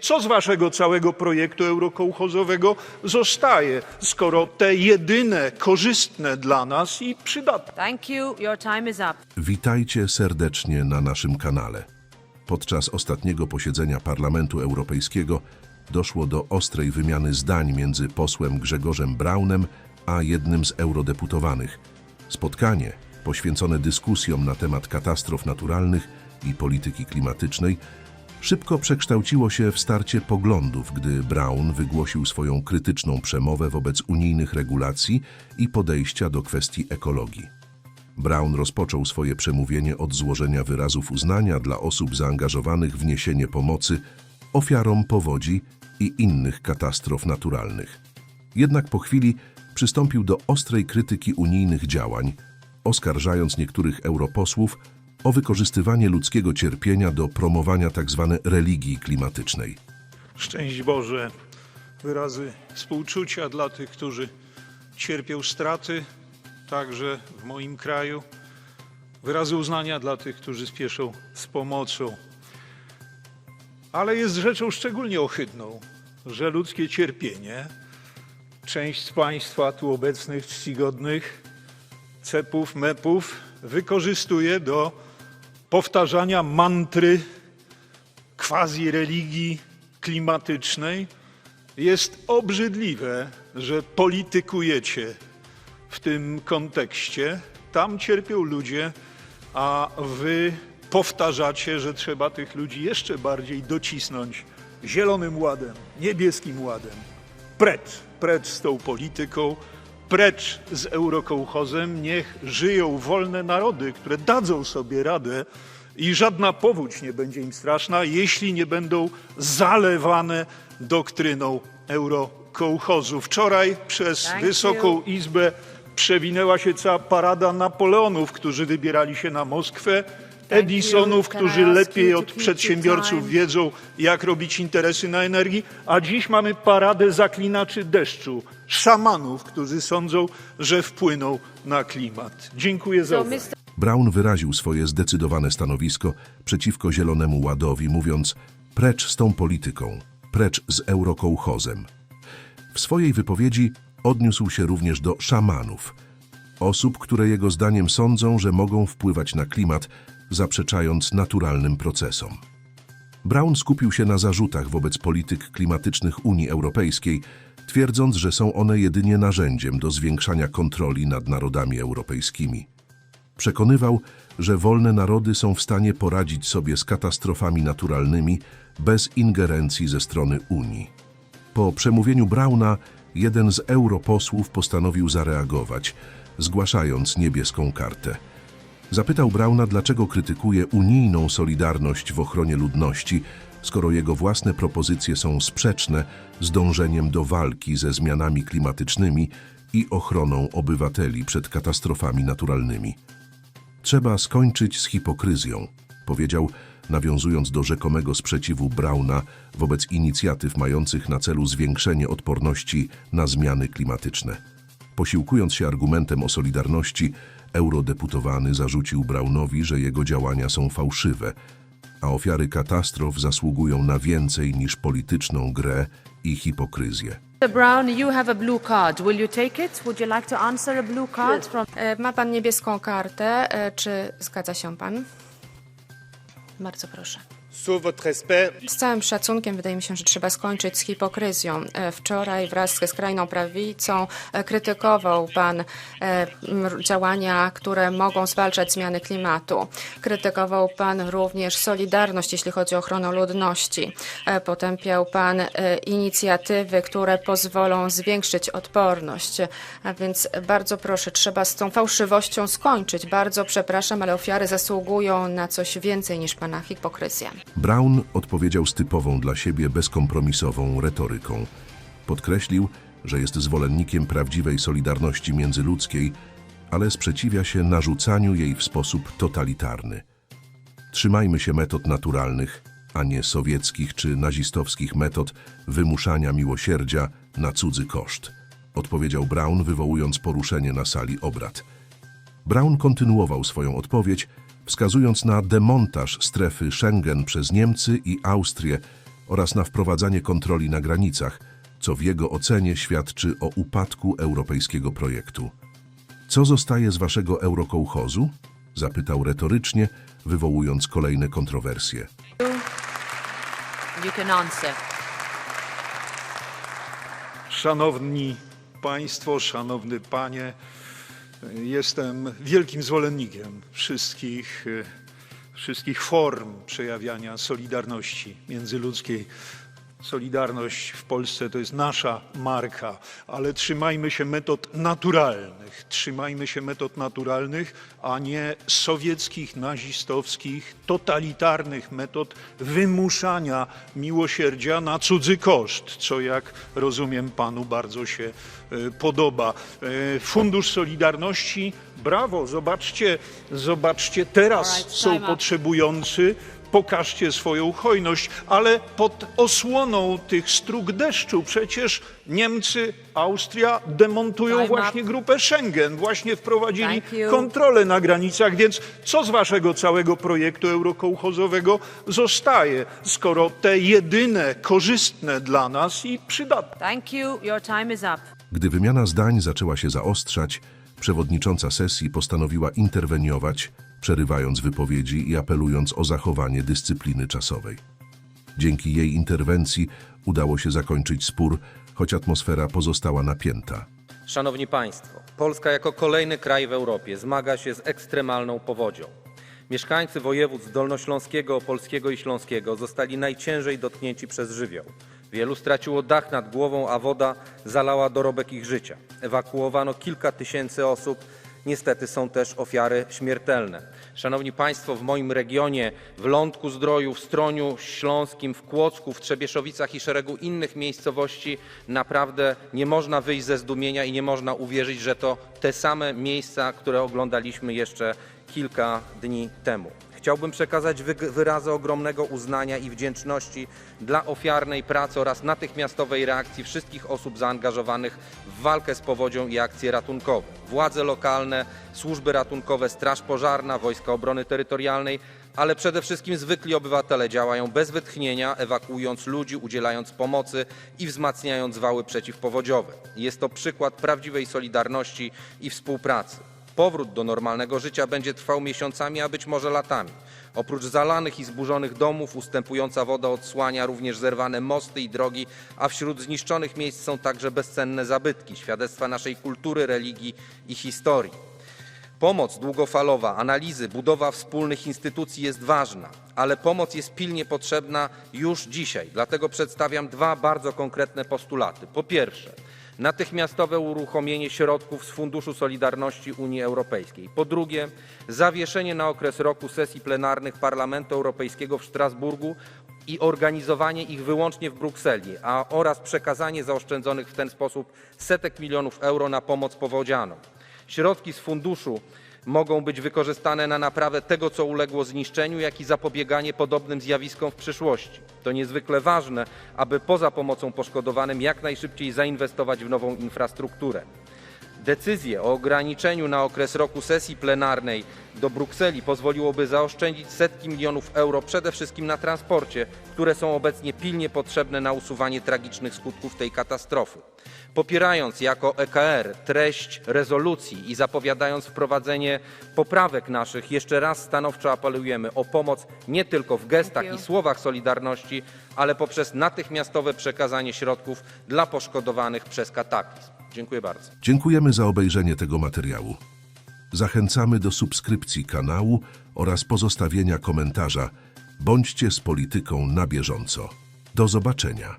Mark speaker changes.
Speaker 1: Co z waszego całego projektu eurokołchozowego zostaje, skoro te jedyne korzystne dla nas i przydatne?
Speaker 2: Thank you. Your time is up.
Speaker 3: Witajcie serdecznie na naszym kanale. Podczas ostatniego posiedzenia Parlamentu Europejskiego doszło do ostrej wymiany zdań między posłem Grzegorzem Braunem a jednym z eurodeputowanych. Spotkanie, poświęcone dyskusjom na temat katastrof naturalnych i polityki klimatycznej, szybko przekształciło się w starcie poglądów, gdy Braun wygłosił swoją krytyczną przemowę wobec unijnych regulacji i podejścia do kwestii ekologii. Brown rozpoczął swoje przemówienie od złożenia wyrazów uznania dla osób zaangażowanych w niesienie pomocy ofiarom powodzi i innych katastrof naturalnych. Jednak po chwili przystąpił do ostrej krytyki unijnych działań, oskarżając niektórych europosłów o wykorzystywanie ludzkiego cierpienia do promowania tzw. religii klimatycznej.
Speaker 1: Szczęść Boże, wyrazy współczucia dla tych, którzy cierpią straty, także w moim kraju. Wyrazy uznania dla tych, którzy spieszą z pomocą. Ale jest rzeczą szczególnie ohydną, że ludzkie cierpienie część z Państwa tu obecnych, czcigodnych, cepów, mepów wykorzystuje do powtarzania mantry quasi religii klimatycznej jest obrzydliwe, że politykujecie w tym kontekście. Tam cierpią ludzie, a wy powtarzacie, że trzeba tych ludzi jeszcze bardziej docisnąć zielonym ładem, niebieskim ładem. Precz, precz z tą polityką, precz z eurokołchozem. Niech żyją wolne narody, które dadzą sobie radę i żadna powódź nie będzie im straszna, jeśli nie będą zalewane doktryną eurokołchozu. Wczoraj przez
Speaker 2: Thank
Speaker 1: Wysoką
Speaker 2: you.
Speaker 1: Izbę przewinęła się cała parada Napoleonów, którzy wybierali się na Moskwę, Edisonów,
Speaker 2: you. Can
Speaker 1: którzy lepiej od przedsiębiorców wiedzą, jak robić interesy na energii, a dziś mamy paradę zaklinaczy deszczu, szamanów, którzy sądzą, że wpłyną na klimat. Dziękuję za uwagę.
Speaker 3: Brown wyraził swoje zdecydowane stanowisko przeciwko Zielonemu Ładowi, mówiąc precz z tą polityką, precz z eurokołchozem. W swojej wypowiedzi odniósł się również do szamanów, osób, które jego zdaniem sądzą, że mogą wpływać na klimat, zaprzeczając naturalnym procesom. Brown skupił się na zarzutach wobec polityk klimatycznych Unii Europejskiej, twierdząc, że są one jedynie narzędziem do zwiększania kontroli nad narodami europejskimi. Przekonywał, że wolne narody są w stanie poradzić sobie z katastrofami naturalnymi bez ingerencji ze strony Unii. Po przemówieniu Brauna jeden z europosłów postanowił zareagować, zgłaszając niebieską kartę. Zapytał Brauna, dlaczego krytykuje unijną solidarność w ochronie ludności, skoro jego własne propozycje są sprzeczne z dążeniem do walki ze zmianami klimatycznymi i ochroną obywateli przed katastrofami naturalnymi. Trzeba skończyć z hipokryzją, powiedział, nawiązując do rzekomego sprzeciwu Brauna wobec inicjatyw mających na celu zwiększenie odporności na zmiany klimatyczne. Posiłkując się argumentem o solidarności, eurodeputowany zarzucił Braunowi, że jego działania są fałszywe, a ofiary katastrof zasługują na więcej niż polityczną grę i hipokryzję.
Speaker 2: Mr. Brown, you have a blue card. Will you take it? Would you like to answer a blue card from?
Speaker 4: E, Ma pan niebieską kartę. E, Czy zgadza się pan? Bardzo proszę. Z całym szacunkiem wydaje mi się, że trzeba skończyć z hipokryzją. E, Wczoraj wraz ze skrajną prawicą e, krytykował pan e, działania, które mogą zwalczać zmiany klimatu. Krytykował pan również solidarność, jeśli chodzi o ochronę ludności. Potępiał pan inicjatywy, które pozwolą zwiększyć odporność. A więc bardzo proszę, trzeba z tą fałszywością skończyć. Bardzo przepraszam, ale ofiary zasługują na coś więcej niż pana hipokryzja.
Speaker 3: Brown odpowiedział z typową dla siebie bezkompromisową retoryką. Podkreślił, że jest zwolennikiem prawdziwej solidarności międzyludzkiej, ale sprzeciwia się narzucaniu jej w sposób totalitarny. Trzymajmy się metod naturalnych, a nie sowieckich czy nazistowskich metod wymuszania miłosierdzia na cudzy koszt, odpowiedział Brown, wywołując poruszenie na sali obrad. Brown kontynuował swoją odpowiedź, wskazując na demontaż strefy Schengen przez Niemcy i Austrię oraz na wprowadzanie kontroli na granicach, co w jego ocenie świadczy o upadku europejskiego projektu. Co zostaje z waszego eurokołchozu? Zapytał retorycznie, wywołując kolejne kontrowersje.
Speaker 2: You can answer.
Speaker 1: Szanowni Państwo, szanowny Panie, jestem wielkim zwolennikiem wszystkich, e, wszystkich form przejawiania solidarności międzyludzkiej. Solidarność w Polsce to jest nasza marka, ale trzymajmy się metod naturalnych. Trzymajmy się metod naturalnych, a nie sowieckich, nazistowskich, totalitarnych metod wymuszania miłosierdzia na cudzy koszt, co jak rozumiem panu bardzo się e, podoba. E, Fundusz Solidarności, brawo, zobaczcie, zobaczcie, teraz są potrzebujący pokażcie swoją hojność, ale pod osłoną tych strug deszczu przecież Niemcy, Austria demontują
Speaker 2: Time
Speaker 1: właśnie
Speaker 2: up.
Speaker 1: grupę Schengen, właśnie wprowadzili kontrolę na granicach, więc co z waszego całego projektu eurokołchozowego zostaje, skoro te jedyne korzystne dla nas i przydatne
Speaker 2: Thank you. Your time is up.
Speaker 3: Gdy wymiana zdań zaczęła się zaostrzać, przewodnicząca sesji postanowiła interweniować, przerywając wypowiedzi i apelując o zachowanie dyscypliny czasowej. Dzięki jej interwencji udało się zakończyć spór, choć atmosfera pozostała napięta.
Speaker 5: Szanowni Państwo, Polska jako kolejny kraj w Europie zmaga się z ekstremalną powodzią. Mieszkańcy województw dolnośląskiego, opolskiego i śląskiego zostali najciężej dotknięci przez żywioł. Wielu straciło dach nad głową, a woda zalała dorobek ich życia. Ewakuowano kilka tysięcy osób. Niestety są też ofiary śmiertelne. Szanowni Państwo, w moim regionie, w Lądku Zdroju, w Stroniu Śląskim, w Kłodzku, w Trzebieszowicach i szeregu innych miejscowości naprawdę nie można wyjść ze zdumienia i nie można uwierzyć, że to te same miejsca, które oglądaliśmy jeszcze kilka dni temu. Chciałbym przekazać wyrazy ogromnego uznania i wdzięczności dla ofiarnej pracy oraz natychmiastowej reakcji wszystkich osób zaangażowanych w walkę z powodzią i akcje ratunkowe. Władze lokalne, służby ratunkowe, Straż Pożarna, Wojska Obrony Terytorialnej, ale przede wszystkim zwykli obywatele działają bez wytchnienia, ewakuując ludzi, udzielając pomocy i wzmacniając wały przeciwpowodziowe. Jest to przykład prawdziwej solidarności i współpracy. Powrót do normalnego życia będzie trwał miesiącami, a być może latami. Oprócz zalanych i zburzonych domów, ustępująca woda odsłania również zerwane mosty i drogi, a wśród zniszczonych miejsc są także bezcenne zabytki, świadectwa naszej kultury, religii i historii. Pomoc długofalowa, analizy, budowa wspólnych instytucji jest ważna, ale pomoc jest pilnie potrzebna już dzisiaj. Dlatego przedstawiam dwa bardzo konkretne postulaty. Po pierwsze, natychmiastowe uruchomienie środków z Funduszu Solidarności Unii Europejskiej. Po drugie, zawieszenie na okres roku sesji plenarnych Parlamentu Europejskiego w Strasburgu i organizowanie ich wyłącznie w Brukseli, a oraz przekazanie zaoszczędzonych w ten sposób setek milionów euro na pomoc powodzianom. Środki z funduszu mogą być wykorzystane na naprawę tego, co uległo zniszczeniu, jak i zapobieganie podobnym zjawiskom w przyszłości. To niezwykle ważne, aby poza pomocą poszkodowanym jak najszybciej zainwestować w nową infrastrukturę. Decyzje o ograniczeniu na okres roku sesji plenarnej do Brukseli pozwoliłoby zaoszczędzić setki milionów euro przede wszystkim na transporcie, które są obecnie pilnie potrzebne na usuwanie tragicznych skutków tej katastrofy. Popierając jako EKR treść rezolucji i zapowiadając wprowadzenie poprawek naszych, jeszcze raz stanowczo apelujemy o pomoc nie tylko w gestach i słowach solidarności, ale poprzez natychmiastowe przekazanie środków dla poszkodowanych przez kataklizm. Dziękuję bardzo.
Speaker 3: Dziękujemy za obejrzenie tego materiału. Zachęcamy do subskrypcji kanału oraz pozostawienia komentarza. Bądźcie z polityką na bieżąco. Do zobaczenia.